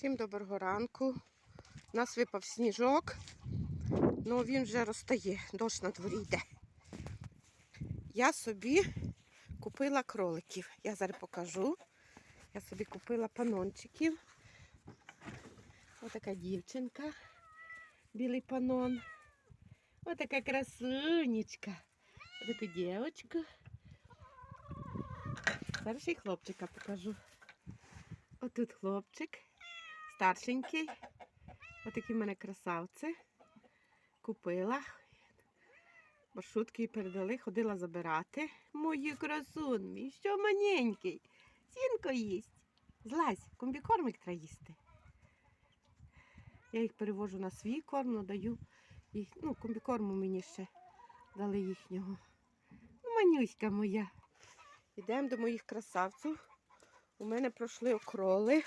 Всім доброго ранку. У нас випав сніжок, але він вже розтає, дощ на дворі йде. Я собі купила кроликів. Я зараз покажу. Я собі купила панончиків. Отака дівчинка, білий панон. Отака красунечка. Отаку дівчинку. Зараз ще й хлопчика покажу. Отут хлопчик, старшенький. Отакі в мене красавці. Купила. Маршрутки передали, ходила забирати. Мої красун, мій що маленький. Сінко їсть. Злазь, комбікормик треба їсти. Я їх перевожу на свій корм, но даю їх, ну, комбікорму мені ще дали їхнього. Ну, манюська моя. Йдемо до моїх красавців. У мене пройшли окроли.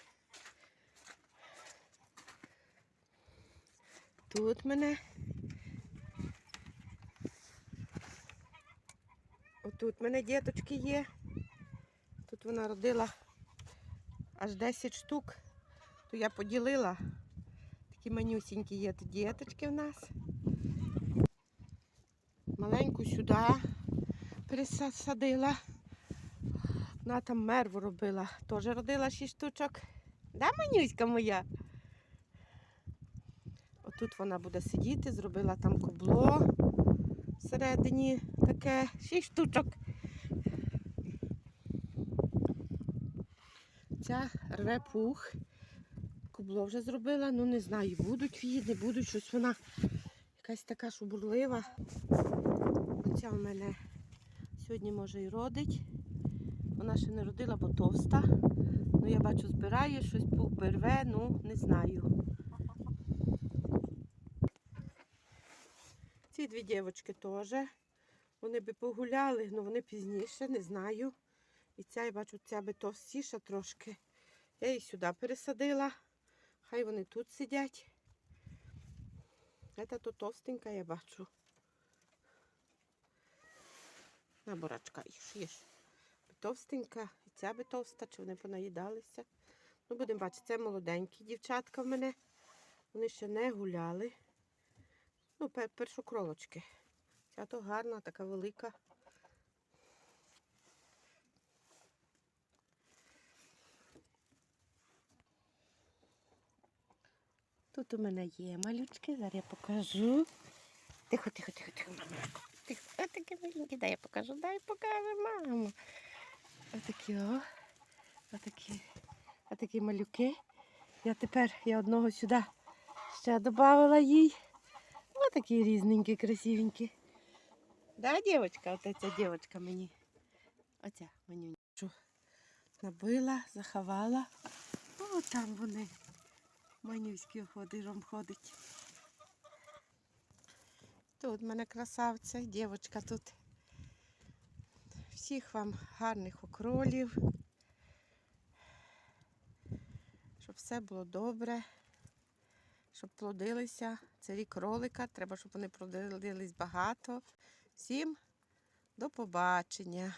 Тут мене. Отут в мене діточки є. Тут вона родила аж 10 штук. То я поділила. Такі манюсінькі є тут діточки в нас. Маленьку сюди пересадила. Вона там мерву робила. Теж родила 6 штучок. Да, манюська моя? Отут вона буде сидіти, зробила там кубло всередині таке 6 штучок. Ця рве пух. Кубло вже зробила, ну не знаю, будуть її, не будуть, щось вона якась така шубурлива. Оця у мене сьогодні може і родить. Вона ще не родила, бо товста. Ну, я бачу, збирає, щось пух берве, ну не знаю. Ці дві дівчатки теж. Вони би погуляли, але вони пізніше, не знаю. І ця, я бачу, ця би товстіша трошки. Я її сюди пересадила. Хай вони тут сидять. Це то товстенька, я бачу. На бурачка їж, їж. Товстенька, і ця би товста, чи вони понаїдалися. Ну, будемо бачити, це молоденькі дівчатка в мене. Вони ще не гуляли. Ну, пер першокролочки. Ця то гарна, така велика. Тут у мене є малючки, зараз я покажу. Тихо, тихо, тихо, тихо, мама. Тихо. Отакі маленькі, дай я покажу, дай покажу, мамо. Отакі, о. Отакі, отакі малюки. Я тепер я одного сюди ще додавала їй. Отакі різненькі, красивенькі. Да, дівчинка, оця ця дівчинка мені. Оця манюню. Набила, заховала. О, там вони. Манюський ходиром ходить. Тут в мене красавця, дівчинка тут. Всіх вам гарних окролів. Щоб все було добре, щоб плодилися. Це рік кролика, треба, щоб вони плодились багато. Всім до побачення.